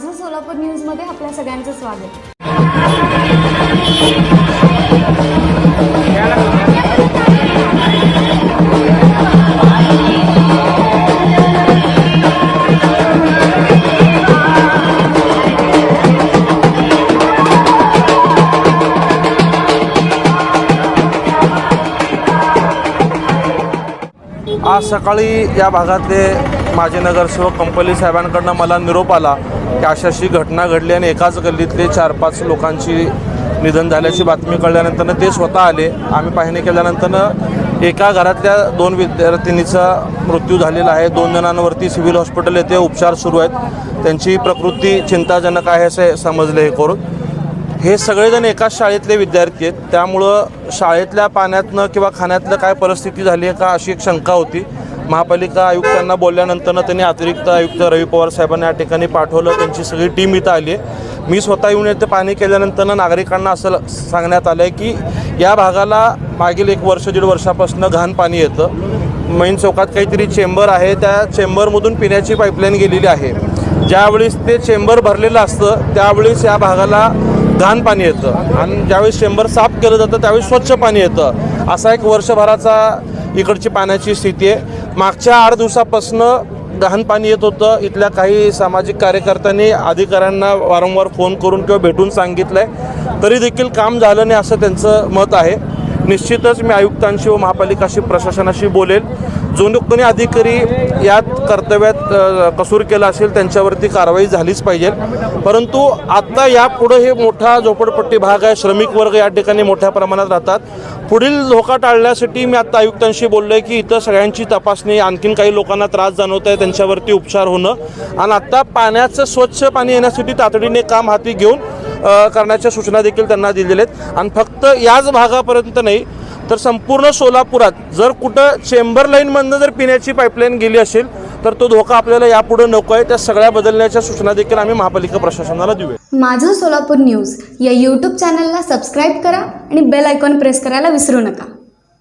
माझं सोलापूर न्यूजमध्ये आपल्या सगळ्यांचं स्वागत. आज सकाळी या भागातले माझे नगरसेवक कंपनी साहेबांकडनं मला निरोप आला की अशा अशी घटना घडली आणि एकाच गल्लीतले चार पाच लोकांची निधन झाल्याची बातमी कळल्यानंतरनं ते स्वतः आले. आम्ही पाहणी केल्यानंतरनं एका घरातल्या दोन विद्यार्थिनीचा मृत्यू झालेला आहे. दोन जणांवरती सिव्हिल हॉस्पिटल येथे उपचार सुरू आहेत. त्यांची प्रकृती चिंताजनक आहे असे समजले हे करून. हे सगळेजण एकाच शाळेतले विद्यार्थी आहेत. त्यामुळं शाळेतल्या पाण्यातनं किंवा खाण्यातलं काय परिस्थिती झाली आहे का अशी एक शंका होती. महापालिका आयुक्तांना बोलल्यानंतरनं त्यांनी अतिरिक्त आयुक्त रवी पवार साहेबांना या ठिकाणी पाठवलं. त्यांची सगळी टीम इथं आली आहे. मी स्वतः येऊन येथे पाणी केल्यानंतरनं नागरिकांना असं सांगण्यात आलं आहे की या भागाला मागील एक वर्ष दीड वर्षापासून घाण पाणी येतं. मेन चौकात काहीतरी चेंबर आहे. त्या चेंबरमधून पिण्याची पाईपलाईन गेलेली आहे. ज्यावेळेस ते चेंबर भरलेलं असतं त्यावेळेस या भागाला घाण पाणी येतं. आणि ज्यावेळेस चेंबर साफ केलं जातं त्यावेळेस स्वच्छ पाणी येतं. असा एक वर्षभराचा इकडची पाण्याची स्थिती आहे. मागच्या आठ दिवसापासनं घाण पाणी येत होतं. इथल्या काही सामाजिक कार्यकर्त्यांनी अधिकाऱ्यांना वारंवार फोन करून किंवा भेटून सांगितलं आहे तरी देखील काम झालं नाही असं त्यांचं मत आहे. निश्चितच मी आयुक्तांशी व महापालिकाशी प्रशासनाशी बोलेल. जो कोणी अधिकारी यात कर्तव्यात कसूर केला असेल त्यांच्यावरती कारवाई झालीच पाहिजे. परंतु आत्ता यापुढं हे मोठा झोपडपट्टी भाग आहे श्रमिक वर्ग या ठिकाणी मोठ्या प्रमाणात राहतात. पुढील धोका टाळण्यासाठी मी आत्ता आयुक्तांशी बोललो आहे की इथं सगळ्यांची तपासणी आणखीन काही लोकांना त्रास जाणवत आहे त्यांच्यावरती उपचार होणं. आणि आत्ता पाण्याचं स्वच्छ पाणी येण्यासाठी तातडीने काम हाती घेऊन करण्याच्या सूचना देखील त्यांना दिलेल्या आहेत. आणि फक्त याच भागापर्यंत नाही तर संपूर्ण सोलापुरात जर कुठं चेंबर लाईनमधनं जर पिण्याची पाईपलाईन गेली असेल तर तो धोका आपल्याला यापुढे नको आहे. त्या सगळ्या बदलण्याच्या सूचना देखील आम्ही महापालिका प्रशासनाला देऊया माझं सोलापूर न्यूज या यूट्यूब चॅनलला सबस्क्राईब करा आणि बेल आयकॉन प्रेस करायला विसरू नका.